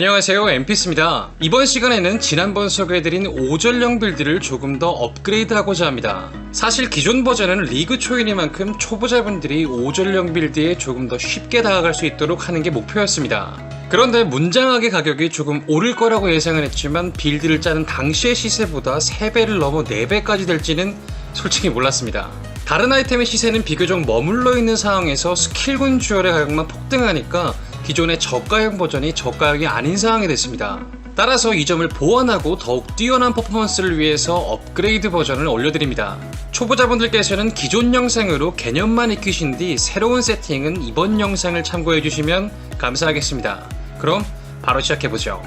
안녕하세요 엠피스입니다. 이번 시간에는 지난번 소개해드린 5전령 빌드를 조금 더 업그레이드하고자 합니다. 사실 기존 버전은 리그 초이니만큼 초보자분들이 5전령 빌드에 조금 더 쉽게 다가갈 수 있도록 하는 게 목표였습니다. 그런데 문장하게 가격이 조금 오를 거라고 예상은 했지만 빌드를 짜는 당시의 시세보다 3배를 넘어 4배까지 될지는 솔직히 몰랐습니다. 다른 아이템의 시세는 비교적 머물러 있는 상황에서 스킬군 주얼의 가격만 폭등하니까 기존의 저가형 버전이 저가형이 아닌 상황이 됐습니다. 따라서 이 점을 보완하고 더욱 뛰어난 퍼포먼스를 위해서 업그레이드 버전을 올려드립니다. 초보자분들께서는 기존 영상으로 개념만 익히신 뒤 새로운 세팅은 이번 영상을 참고해주시면 감사하겠습니다. 그럼 바로 시작해보죠.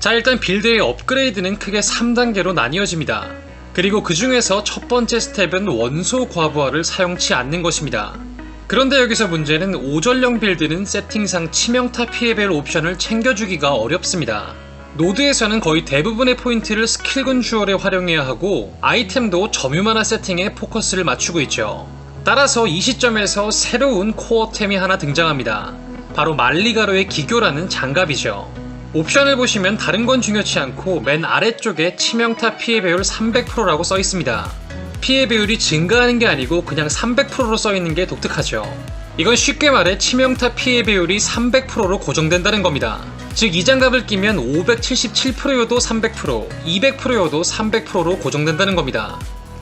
자 일단 빌드의 업그레이드는 크게 3단계로 나뉘어집니다. 그리고 그 중에서 첫 번째 스텝은 원소 과부하를 사용치 않는 것입니다. 그런데 여기서 문제는 5전령 빌드는 세팅상 치명타 피해별 옵션을 챙겨주기가 어렵습니다. 노드에서는 거의 대부분의 포인트를 스킬군 주얼에 활용해야 하고 아이템도 점유만화 세팅에 포커스를 맞추고 있죠. 따라서 이 시점에서 새로운 코어템이 하나 등장합니다. 바로 말리가로의 기교라는 장갑이죠. 옵션을 보시면 다른 건 중요치 않고 맨 아래쪽에 치명타 피해 배율 300%라고 써 있습니다. 피해 배율이 증가하는 게 아니고 그냥 300%로 써 있는 게 독특하죠. 이건 쉽게 말해 치명타 피해 배율이 300%로 고정된다는 겁니다. 즉 이 장갑을 끼면 577%여도 300%, 200%여도 300%로 고정된다는 겁니다.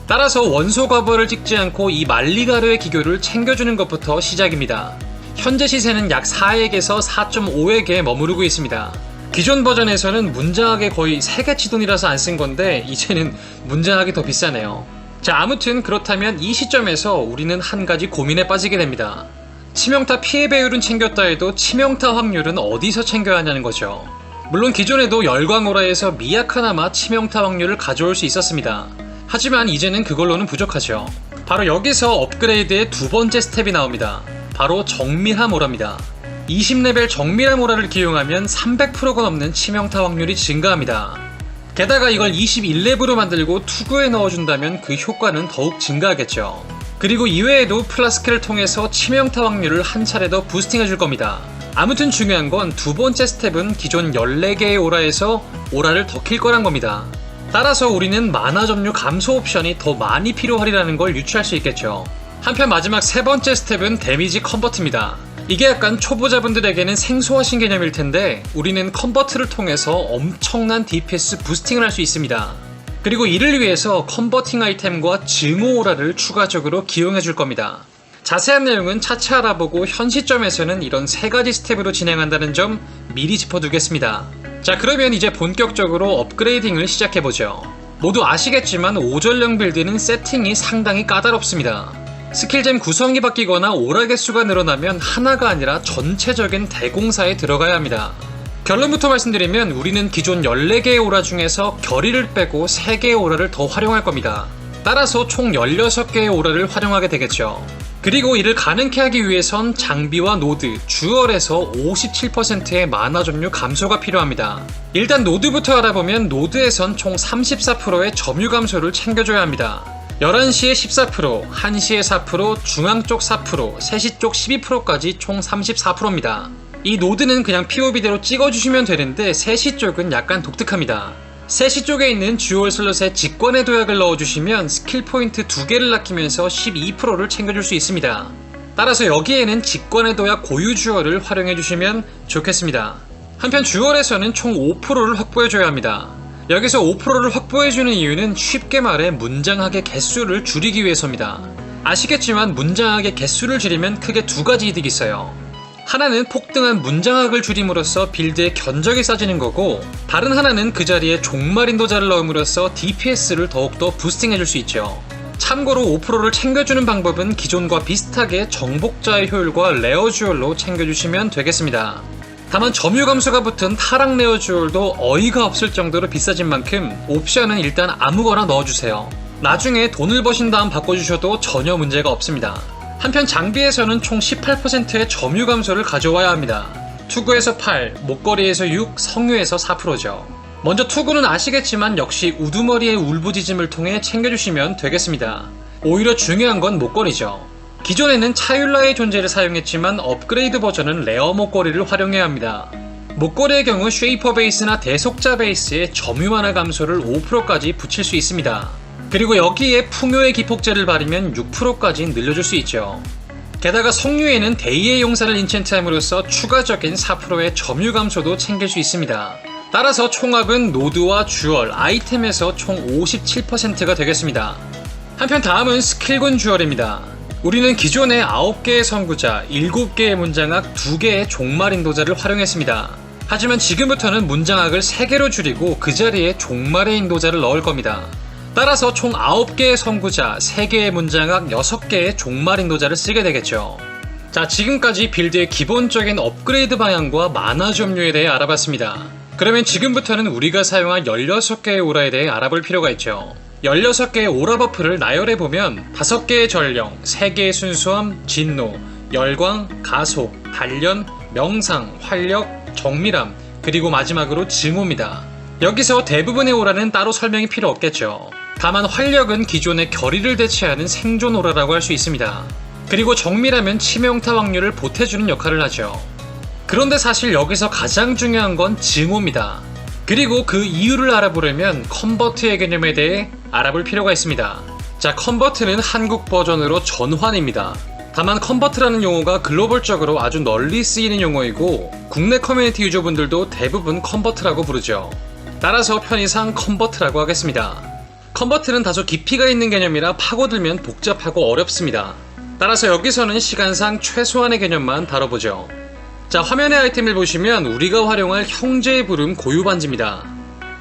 따라서 원소 과부를 찍지 않고 이 말리가르의 기교를 챙겨주는 것부터 시작입니다. 현재 시세는 약 4액에서 4.5액에 머무르고 있습니다. 기존 버전에서는 문장하게 거의 3개치 돈이라서 안 쓴 건데 이제는 문장하게 더 비싸네요. 자 아무튼 그렇다면 이 시점에서 우리는 한 가지 고민에 빠지게 됩니다. 치명타 피해 배율은 챙겼다 해도 치명타 확률은 어디서 챙겨야 하냐는 거죠. 물론 기존에도 열광오라에서 미약 하나마 치명타 확률을 가져올 수 있었습니다. 하지만 이제는 그걸로는 부족하죠. 바로 여기서 업그레이드의 두 번째 스텝이 나옵니다. 바로 정밀함 오라입니다. 20레벨 정밀함 오라를 기용하면 300%가 넘는 치명타 확률이 증가합니다. 게다가 이걸 21렙으로 만들고 투구에 넣어준다면 그 효과는 더욱 증가하겠죠. 그리고 이외에도 플라스크를 통해서 치명타 확률을 한 차례 더 부스팅해줄 겁니다. 아무튼 중요한 건 두 번째 스텝은 기존 14개의 오라에서 오라를 더 킬 거란 겁니다. 따라서 우리는 만화 점유 감소 옵션이 더 많이 필요하리라는 걸 유추할 수 있겠죠. 한편 마지막 세 번째 스텝은 데미지 컨버트입니다. 이게 약간 초보자분들에게는 생소하신 개념일 텐데 우리는 컨버트를 통해서 엄청난 DPS 부스팅을 할 수 있습니다. 그리고 이를 위해서 컨버팅 아이템과 증오 오라를 추가적으로 기용해 줄 겁니다. 자세한 내용은 차차 알아보고 현 시점에서는 이런 세 가지 스텝으로 진행한다는 점 미리 짚어두겠습니다. 자 그러면 이제 본격적으로 업그레이딩을 시작해보죠. 모두 아시겠지만 5전령 빌드는 세팅이 상당히 까다롭습니다. 스킬잼 구성이 바뀌거나 오라 개수가 늘어나면 하나가 아니라 전체적인 대공사에 들어가야 합니다. 결론부터 말씀드리면 우리는 기존 14개의 오라 중에서 결의를 빼고 3개의 오라를 더 활용할 겁니다. 따라서 총 16개의 오라를 활용하게 되겠죠. 그리고 이를 가능케 하기 위해선 장비와 노드, 주얼에서 57%의 만화 점유 감소가 필요합니다. 일단 노드부터 알아보면 노드에선 총 34%의 점유 감소를 챙겨줘야 합니다. 11시에 14%, 1시에 4%, 중앙 쪽 4%, 3시 쪽 12%까지 총 34%입니다. 이 노드는 그냥 POB대로 찍어주시면 되는데 3시 쪽은 약간 독특합니다. 3시 쪽에 있는 주얼 슬롯에 직권의 도약을 넣어주시면 스킬 포인트 2개를 낚이면서 12%를 챙겨줄 수 있습니다. 따라서 여기에는 직권의 도약 고유 주얼을 활용해주시면 좋겠습니다. 한편 주얼에서는 총 5%를 확보해줘야 합니다. 여기서 5%를 확보해주는 이유는 쉽게 말해 문장학의 개수를 줄이기 위해서입니다. 아시겠지만 문장학의 개수를 줄이면 크게 두 가지 이득이 있어요. 하나는 폭등한 문장학을 줄임으로써 빌드의 견적이 싸지는 거고 다른 하나는 그 자리에 종말 인도자를 넣음으로써 DPS를 더욱더 부스팅해줄 수 있죠. 참고로 5%를 챙겨주는 방법은 기존과 비슷하게 정복자의 효율과 레어 듀얼로 챙겨주시면 되겠습니다. 다만 점유 감소가 붙은 타락 듀얼도 어이가 없을 정도로 비싸진 만큼 옵션은 일단 아무거나 넣어주세요. 나중에 돈을 버신 다음 바꿔주셔도 전혀 문제가 없습니다. 한편 장비에서는 총 18%의 점유 감소를 가져와야 합니다. 투구에서 8, 목걸이에서 6, 성유에서 4%죠. 먼저 투구는 아시겠지만 역시 우두머리의 울부짖음을 통해 챙겨주시면 되겠습니다. 오히려 중요한 건 목걸이죠. 기존에는 차율라의 존재를 사용했지만 업그레이드 버전은 레어 목걸이를 활용해야 합니다. 목걸이의 경우 쉐이퍼 베이스나 대속자 베이스에 점유 완화 감소를 5%까지 붙일 수 있습니다. 그리고 여기에 풍요의 기폭제를 바르면 6%까지 늘려줄 수 있죠. 게다가 석류에는 데이의 용사를 인챈트함으로써 추가적인 4%의 점유 감소도 챙길 수 있습니다. 따라서 총합은 노드와 주얼, 아이템에서 총 57%가 되겠습니다. 한편 다음은 스킬군 주얼입니다. 우리는 기존의 9개의 선구자, 7개의 문장학, 2개의 종말 인도자를 활용했습니다. 하지만 지금부터는 문장학을 3개로 줄이고 그 자리에 종말의 인도자를 넣을 겁니다. 따라서 총 9개의 선구자, 3개의 문장학, 6개의 종말 인도자를 쓰게 되겠죠. 자, 지금까지 빌드의 기본적인 업그레이드 방향과 만화 점유에 대해 알아봤습니다. 그러면 지금부터는 우리가 사용할 16개의 오라에 대해 알아볼 필요가 있죠. 16개의 오라 버프를 나열해보면 5개의 전령, 3개의 순수함, 진노, 열광, 가속, 단련, 명상, 활력, 정밀함, 그리고 마지막으로 증오입니다. 여기서 대부분의 오라는 따로 설명이 필요 없겠죠. 다만 활력은 기존의 결의를 대체하는 생존 오라라고 할 수 있습니다. 그리고 정밀하면 치명타 확률을 보태주는 역할을 하죠. 그런데 사실 여기서 가장 중요한 건 증오입니다. 그리고 그 이유를 알아보려면 컨버트의 개념에 대해 알아볼 필요가 있습니다. 자, 컨버트는 한국 버전으로 전환입니다. 다만 컨버트라는 용어가 글로벌적으로 아주 널리 쓰이는 용어이고 국내 커뮤니티 유저분들도 대부분 컨버트라고 부르죠. 따라서 편의상 컨버트라고 하겠습니다. 컨버트는 다소 깊이가 있는 개념이라 파고들면 복잡하고 어렵습니다. 따라서 여기서는 시간상 최소한의 개념만 다뤄보죠. 자, 화면의 아이템을 보시면 우리가 활용할 형제의 부름 고유 반지입니다.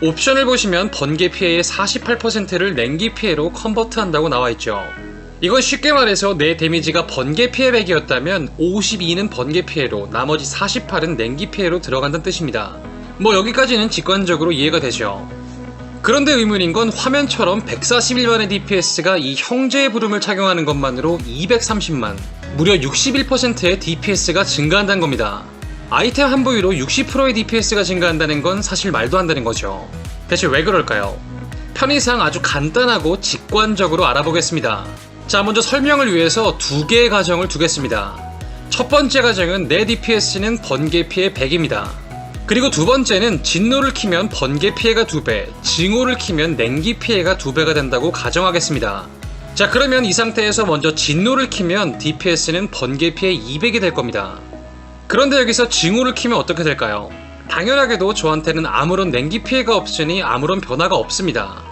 옵션을 보시면 번개 피해의 48%를 냉기 피해로 컨버트한다고 나와 있죠. 이건 쉽게 말해서 내 데미지가 번개 피해 100이었다면 52는 번개 피해로 나머지 48은 냉기 피해로 들어간다는 뜻입니다. 뭐 여기까지는 직관적으로 이해가 되죠. 그런데 의문인 건 화면처럼 141만의 DPS가 이 형제의 부름을 착용하는 것만으로 230만, 무려 61%의 DPS가 증가한다는 겁니다. 아이템 한 부위로 60%의 DPS가 증가한다는 건 사실 말도 안 되는 거죠. 대체 왜 그럴까요? 편의상 아주 간단하고 직관적으로 알아보겠습니다. 자, 먼저 설명을 위해서 두 개의 가정을 두겠습니다. 첫 번째 가정은 내 DPS는 번개 피해 100입니다. 그리고 두 번째는 진노를 키면 번개 피해가 2배, 증오를 키면 냉기 피해가 2배가 된다고 가정하겠습니다. 자, 그러면 이 상태에서 먼저 진노를 키면 DPS는 번개 피해 200이 될 겁니다. 그런데 여기서 증오를 키면 어떻게 될까요? 당연하게도 저한테는 아무런 냉기 피해가 없으니 아무런 변화가 없습니다.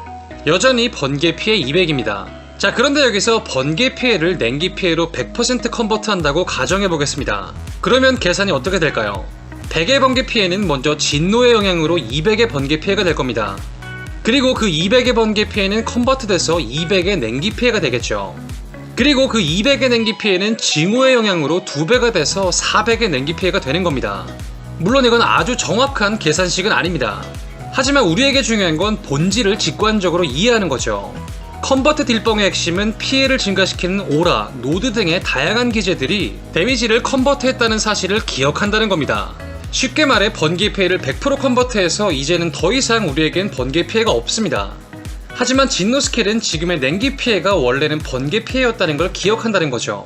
여전히 번개 피해 200입니다. 자 그런데 여기서 번개 피해를 냉기 피해로 100% 컨버트 한다고 가정해 보겠습니다. 그러면 계산이 어떻게 될까요? 100의 번개 피해는 먼저 진노의 영향으로 200의 번개 피해가 될 겁니다. 그리고 그 200의 번개 피해는 컨버트 돼서 200의 냉기 피해가 되겠죠. 그리고 그 200의 냉기 피해는 징후의 영향으로 2배가 돼서 400의 냉기 피해가 되는 겁니다. 물론 이건 아주 정확한 계산식은 아닙니다. 하지만 우리에게 중요한 건 본질을 직관적으로 이해하는 거죠. 컨버트 딜뻥의 핵심은 피해를 증가시키는 오라, 노드 등의 다양한 기제들이 데미지를 컨버트했다는 사실을 기억한다는 겁니다. 쉽게 말해 번개 피해를 100% 컨버트해서 이제는 더 이상 우리에겐 번개 피해가 없습니다. 하지만 진노 스킬은 지금의 냉기 피해가 원래는 번개 피해였다는 걸 기억한다는 거죠.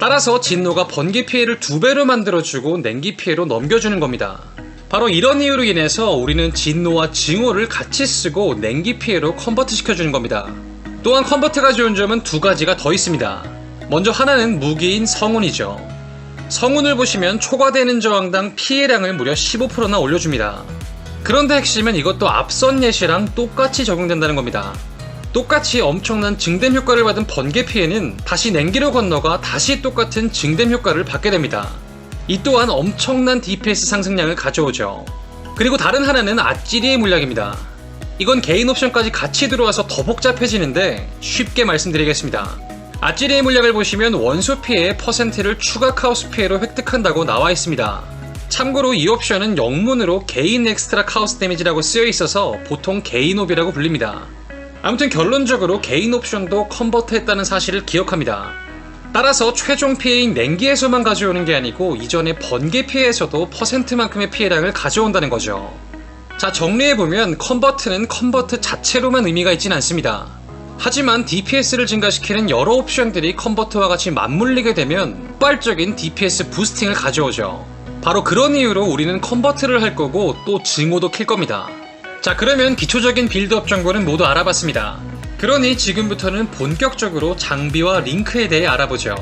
따라서 진노가 번개 피해를 두 배로 만들어주고 냉기 피해로 넘겨주는 겁니다. 바로 이런 이유로 인해서 우리는 진노와 증오를 같이 쓰고 냉기 피해로 컨버트 시켜주는 겁니다. 또한 컨버트가 좋은 점은 두 가지가 더 있습니다. 먼저 하나는 무기인 성운이죠. 성운을 보시면 초과되는 저항당 피해량을 무려 15%나 올려줍니다. 그런데 핵심은 이것도 앞선 예시랑 똑같이 적용된다는 겁니다. 똑같이 엄청난 증댐 효과를 받은 번개 피해는 다시 냉기로 건너가 다시 똑같은 증댐 효과를 받게 됩니다. 이 또한 엄청난 DPS 상승량을 가져오죠. 그리고 다른 하나는 아찌리의 물약입니다. 이건 개인 옵션까지 같이 들어와서 더 복잡해지는데 쉽게 말씀드리겠습니다. 아찌리의 물약을 보시면 원소 피해의 퍼센트를 추가 카오스 피해로 획득한다고 나와 있습니다. 참고로 이 옵션은 영문으로 개인 엑스트라 카오스 데미지라고 쓰여 있어서 보통 개인 옵이라고 불립니다. 아무튼 결론적으로 개인 옵션도 컨버트 했다는 사실을 기억합니다. 따라서 최종 피해인 냉기에서만 가져오는 게 아니고 이전의 번개 피해에서도 퍼센트만큼의 피해량을 가져온다는 거죠. 자, 정리해보면 컨버트는 컨버트 자체로만 의미가 있진 않습니다. 하지만 DPS를 증가시키는 여러 옵션들이 컨버트와 같이 맞물리게 되면 폭발적인 DPS 부스팅을 가져오죠. 바로 그런 이유로 우리는 컨버트를 할 거고 또 증오도 킬 겁니다. 자, 그러면 기초적인 빌드업 정보는 모두 알아봤습니다. 그러니 지금부터는 본격적으로 장비와 링크에 대해 알아보죠.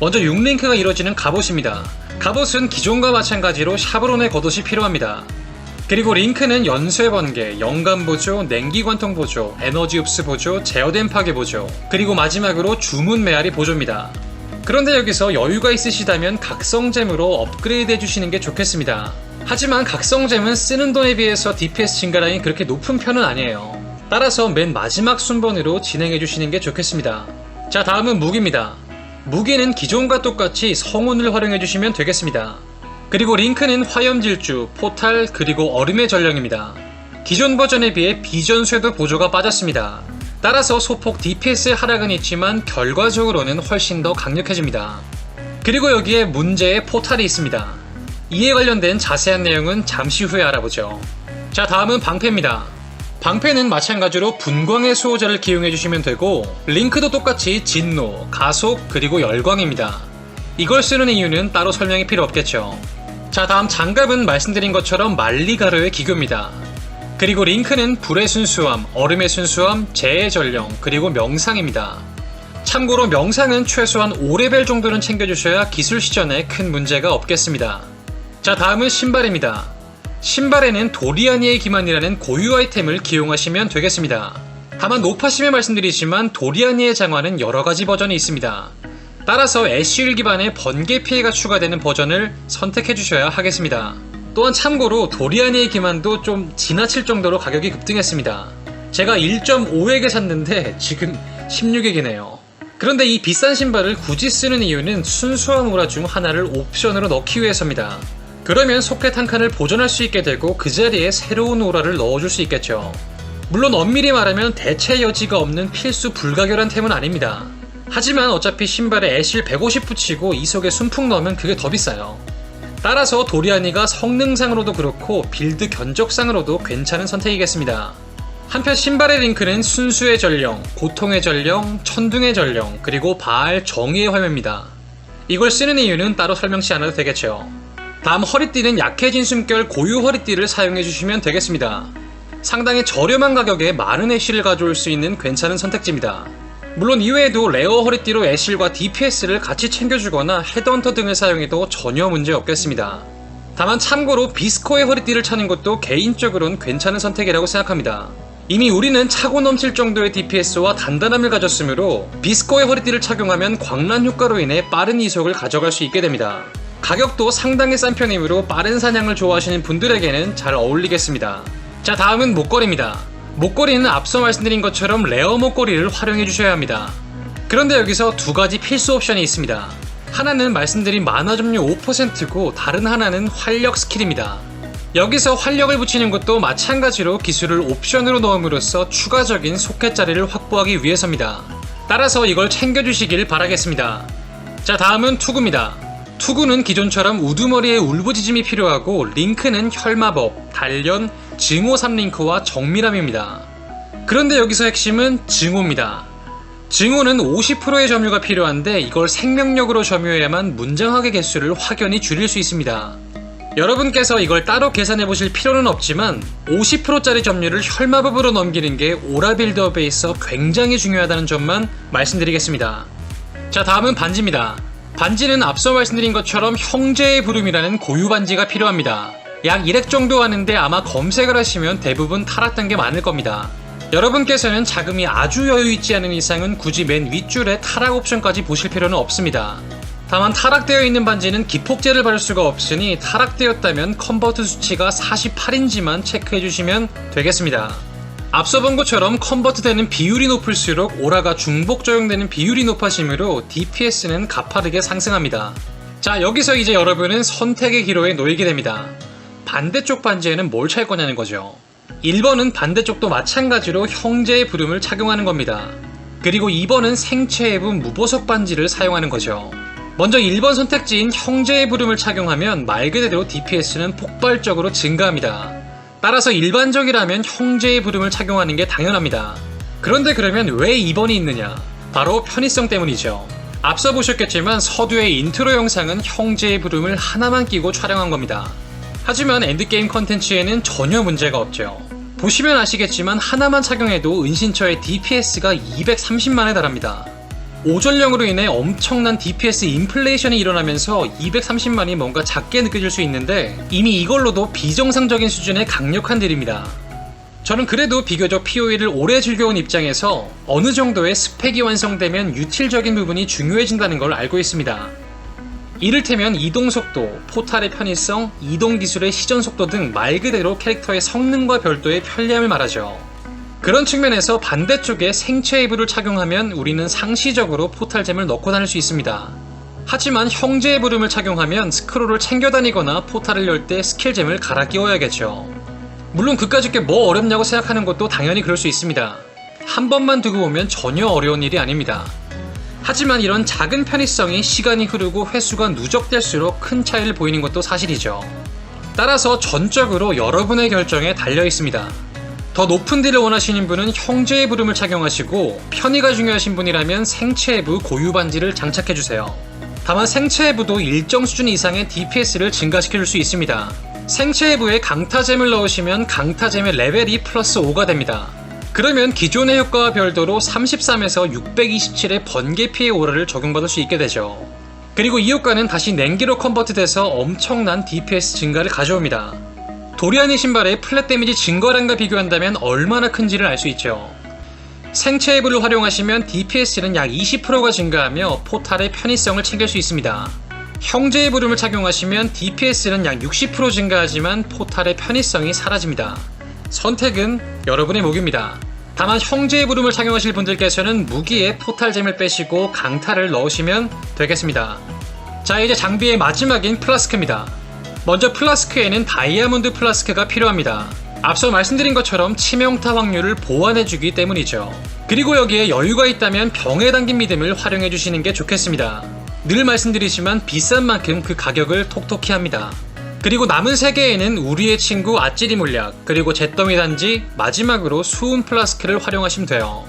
먼저 6링크가 이루어지는 갑옷입니다. 갑옷은 기존과 마찬가지로 샤브론의 겉옷이 필요합니다. 그리고 링크는 연쇄 번개, 연간 보조, 냉기 관통 보조, 에너지 흡수 보조, 제어된 파괴 보조, 그리고 마지막으로 주문 메아리 보조입니다. 그런데 여기서 여유가 있으시다면 각성잼으로 업그레이드 해주시는 게 좋겠습니다. 하지만 각성잼은 쓰는 돈에 비해서 DPS 증가량이 그렇게 높은 편은 아니에요. 따라서 맨 마지막 순번으로 진행해주시는 게 좋겠습니다. 자, 다음은 무기입니다. 무기는 기존과 똑같이 성운을 활용해주시면 되겠습니다. 그리고 링크는 화염질주, 포탈, 그리고 얼음의 전령입니다. 기존 버전에 비해 비전 쇄도 보조가 빠졌습니다. 따라서 소폭 DPS의 하락은 있지만 결과적으로는 훨씬 더 강력해집니다. 그리고 여기에 문제의 포탈이 있습니다. 이에 관련된 자세한 내용은 잠시 후에 알아보죠. 자, 다음은 방패입니다. 방패는 마찬가지로 분광의 수호자를 기용해 주시면 되고 링크도 똑같이 진노, 가속, 그리고 열광입니다. 이걸 쓰는 이유는 따로 설명이 필요 없겠죠. 자, 다음 장갑은 말씀드린 것처럼 말리가르의 기교입니다. 그리고 링크는 불의 순수함, 얼음의 순수함, 재의 전령, 그리고 명상입니다. 참고로 명상은 최소한 5레벨 정도는 챙겨주셔야 기술 시전에 큰 문제가 없겠습니다. 자, 다음은 신발입니다. 신발에는 도리아니의 기만이라는 고유 아이템을 기용하시면 되겠습니다. 다만 노파심에 말씀드리지만 도리아니의 장화는 여러 가지 버전이 있습니다. 따라서 애쉬일 기반의 번개 피해가 추가되는 버전을 선택해 주셔야 하겠습니다. 또한 참고로 도리아니의 기만도 좀 지나칠 정도로 가격이 급등했습니다. 제가 1.5액에 샀는데 지금 16액이네요. 그런데 이 비싼 신발을 굳이 쓰는 이유는 순수한 오라 중 하나를 옵션으로 넣기 위해서입니다. 그러면 소켓 한 칸을 보존할 수 있게 되고 그 자리에 새로운 오라를 넣어줄 수 있겠죠. 물론 엄밀히 말하면 대체 여지가 없는 필수 불가결한 템은 아닙니다. 하지만 어차피 신발에 애실 150 붙이고 이 속에 순풍 넣으면 그게 더 비싸요. 따라서 도리아니가 성능상으로도 그렇고 빌드 견적상으로도 괜찮은 선택이겠습니다. 한편 신발의 링크는 순수의 전령, 고통의 전령, 천둥의 전령, 그리고 바알 정의의 화면입니다. 이걸 쓰는 이유는 따로 설명치 않아도 되겠죠. 다음 허리띠는 약해진 숨결 고유 허리띠를 사용해 주시면 되겠습니다. 상당히 저렴한 가격에 많은 애쉬를 가져올 수 있는 괜찮은 선택지입니다. 물론 이외에도 레어 허리띠로 애실과 DPS를 같이 챙겨주거나 헤드헌터 등을 사용해도 전혀 문제 없겠습니다. 다만 참고로 비스코의 허리띠를 차는 것도 개인적으로는 괜찮은 선택이라고 생각합니다. 이미 우리는 차고 넘칠 정도의 DPS와 단단함을 가졌으므로 비스코의 허리띠를 착용하면 광란 효과로 인해 빠른 이속을 가져갈 수 있게 됩니다. 가격도 상당히 싼 편이므로 빠른 사냥을 좋아하시는 분들에게는 잘 어울리겠습니다. 자 다음은 목걸이입니다. 목걸이는 앞서 말씀드린 것처럼 레어 목걸이를 활용해 주셔야 합니다. 그런데 여기서 두 가지 필수 옵션이 있습니다. 하나는 말씀드린 만화 점유 5%고 다른 하나는 활력 스킬입니다. 여기서 활력을 붙이는 것도 마찬가지로 기술을 옵션으로 넣음으로써 추가적인 소켓 자리를 확보하기 위해서입니다. 따라서 이걸 챙겨주시길 바라겠습니다. 자 다음은 투구입니다. 투구는 기존처럼 우두머리에 울부짖음이 필요하고 링크는 혈마법, 단련, 증오 3링크와 정밀함입니다. 그런데 여기서 핵심은 증오입니다. 증오는 50%의 점유가 필요한데 이걸 생명력으로 점유해야만 문장학의 개수를 확연히 줄일 수 있습니다. 여러분께서 이걸 따로 계산해 보실 필요는 없지만 50%짜리 점유를 혈마법으로 넘기는 게 오라 빌드업에 있어 굉장히 중요하다는 점만 말씀드리겠습니다. 자 다음은 반지입니다. 반지는 앞서 말씀드린 것처럼 형제의 부름이라는 고유 반지가 필요합니다. 약 1액 정도 하는데 아마 검색을 하시면 대부분 타락된 게 많을 겁니다. 여러분께서는 자금이 아주 여유 있지 않은 이상은 굳이 맨 윗줄에 타락 옵션까지 보실 필요는 없습니다. 다만 타락되어 있는 반지는 기폭제를 바를 수가 없으니 타락되었다면 컨버트 수치가 48인지만 체크해 주시면 되겠습니다. 앞서 본 것처럼 컨버트 되는 비율이 높을수록 오라가 중복 적용되는 비율이 높아지므로 DPS는 가파르게 상승합니다. 자, 여기서 이제 여러분은 선택의 기로에 놓이게 됩니다. 반대쪽 반지에는 뭘 찰 거냐는 거죠. 1번은 반대쪽도 마찬가지로 형제의 부름을 착용하는 겁니다. 그리고 2번은 생체의 분 무보석 반지를 사용하는 거죠. 먼저 1번 선택지인 형제의 부름을 착용하면 말 그대로 DPS는 폭발적으로 증가합니다. 따라서 일반적이라면 형제의 부름을 착용하는 게 당연합니다. 그런데 그러면 왜 2번이 있느냐? 바로 편의성 때문이죠. 앞서 보셨겠지만 서두의 인트로 영상은 형제의 부름을 하나만 끼고 촬영한 겁니다. 하지만 엔드게임 컨텐츠에는 전혀 문제가 없죠. 보시면 아시겠지만 하나만 착용해도 은신처의 DPS가 230만에 달합니다. 오전령으로 인해 엄청난 DPS 인플레이션이 일어나면서 230만이 뭔가 작게 느껴질 수 있는데 이미 이걸로도 비정상적인 수준의 강력한 딜입니다. 저는 그래도 비교적 PoE를 오래 즐겨온 입장에서 어느 정도의 스펙이 완성되면 유틸적인 부분이 중요해진다는 걸 알고 있습니다. 이를테면 이동속도, 포탈의 편의성, 이동 기술의 시전 속도 등 말 그대로 캐릭터의 성능과 별도의 편리함을 말하죠. 그런 측면에서 반대쪽에 생체 이브를 착용하면 우리는 상시적으로 포탈잼을 넣고 다닐 수 있습니다. 하지만 형제의 부름을 착용하면 스크롤을 챙겨 다니거나 포탈을 열 때 스킬잼을 갈아 끼워야겠죠. 물론 그까짓 게 뭐 어렵냐고 생각하는 것도 당연히 그럴 수 있습니다. 한 번만 두고 보면 전혀 어려운 일이 아닙니다. 하지만 이런 작은 편의성이 시간이 흐르고 횟수가 누적될수록 큰 차이를 보이는 것도 사실이죠. 따라서 전적으로 여러분의 결정에 달려 있습니다. 더 높은 딜을 원하시는 분은 형제의 부름을 착용하시고 편의가 중요하신 분이라면 생체부 고유 반지를 장착해주세요. 다만 생체부도 일정 수준 이상의 DPS를 증가시킬 수 있습니다. 생체부에 강타잼을 넣으시면 강타잼의 레벨이 플러스 5가 됩니다. 그러면 기존의 효과와 별도로 33에서 627의 번개 피해 오라를 적용받을 수 있게 되죠. 그리고 이 효과는 다시 냉기로 컨버트돼서 엄청난 DPS 증가를 가져옵니다. 도리안의 신발의 플랫 데미지 증가량과 비교한다면 얼마나 큰지를 알 수 있죠. 생체 앱을 활용하시면 DPS는 약 20%가 증가하며 포탈의 편의성을 챙길 수 있습니다. 형제의 부름을 착용하시면 DPS는 약 60% 증가하지만 포탈의 편의성이 사라집니다. 선택은 여러분의 목입니다. 다만 형제의 부름을 착용하실 분들께서는 무기에 포탈잼을 빼시고 강타를 넣으시면 되겠습니다. 자 이제 장비의 마지막인 플라스크입니다. 먼저 플라스크에는 다이아몬드 플라스크가 필요합니다. 앞서 말씀드린 것처럼 치명타 확률을 보완해주기 때문이죠. 그리고 여기에 여유가 있다면 병에 담긴 믿음을 활용해 주시는 게 좋겠습니다. 늘 말씀드리지만 비싼 만큼 그 가격을 톡톡히 합니다. 그리고 남은 3개에는 우리의 친구 아찌리 물약, 그리고 잿더미 단지, 마지막으로 수은 플라스크를 활용하시면 돼요.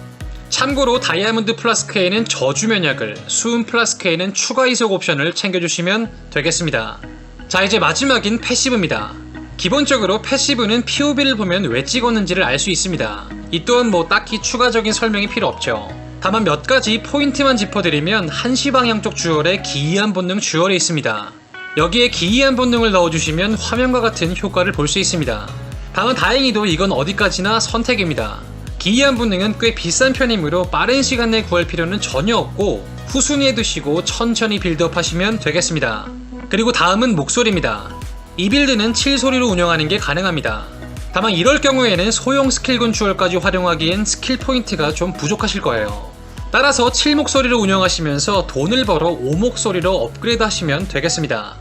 참고로 다이아몬드 플라스크에는 저주 면약을, 수은 플라스크에는 추가 이속 옵션을 챙겨주시면 되겠습니다. 자, 이제 마지막인 패시브입니다. 기본적으로 패시브는 POB를 보면 왜 찍었는지를 알 수 있습니다. 이 또한 뭐 딱히 추가적인 설명이 필요 없죠. 다만 몇 가지 포인트만 짚어드리면 한시 방향 쪽 주얼에 기이한 본능 주얼이 있습니다. 여기에 기이한 본능을 넣어주시면 화면과 같은 효과를 볼 수 있습니다. 다만 다행히도 이건 어디까지나 선택입니다. 기이한 본능은 꽤 비싼 편이므로 빠른 시간 내에 구할 필요는 전혀 없고 후순위에 두시고 천천히 빌드업 하시면 되겠습니다. 그리고 다음은 목소리입니다. 이 빌드는 7소리로 운영하는 게 가능합니다. 다만 이럴 경우에는 소형 스킬군 주얼까지 활용하기엔 스킬 포인트가 좀 부족하실 거예요. 따라서 7목소리로 운영하시면서 돈을 벌어 5목소리로 업그레이드 하시면 되겠습니다.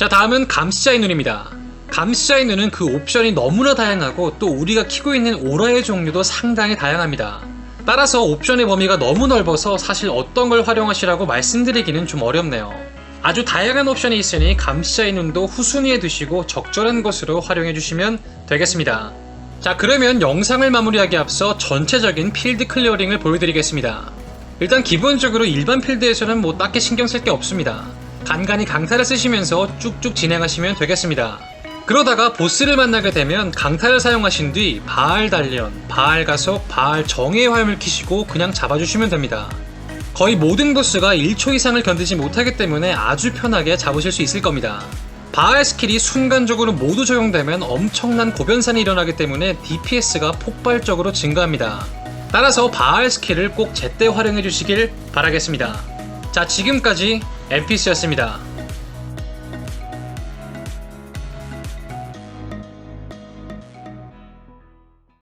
자 다음은 감시자의 눈입니다. 감시자의 눈은 그 옵션이 너무나 다양하고 또 우리가 키고 있는 오라의 종류도 상당히 다양합니다. 따라서 옵션의 범위가 너무 넓어서 사실 어떤 걸 활용하시라고 말씀드리기는 좀 어렵네요. 아주 다양한 옵션이 있으니 감시자의 눈도 후순위에 두시고 적절한 것으로 활용해 주시면 되겠습니다. 자 그러면 영상을 마무리하기 앞서 전체적인 필드 클리어링을 보여드리겠습니다. 일단 기본적으로 일반 필드에서는 뭐 딱히 신경 쓸 게 없습니다. 간간히 강타를 쓰시면서 쭉쭉 진행하시면 되겠습니다. 그러다가 보스를 만나게 되면 강타를 사용하신 뒤 바알 단련, 바알 가속, 바알 정의의 화염을 키시고 그냥 잡아주시면 됩니다. 거의 모든 보스가 1초 이상을 견디지 못하기 때문에 아주 편하게 잡으실 수 있을 겁니다. 바알 스킬이 순간적으로 모두 적용되면 엄청난 고변산이 일어나기 때문에 DPS가 폭발적으로 증가합니다. 따라서 바알 스킬을 꼭 제때 활용해 주시길 바라겠습니다. 자, 지금까지 NPC였습니다.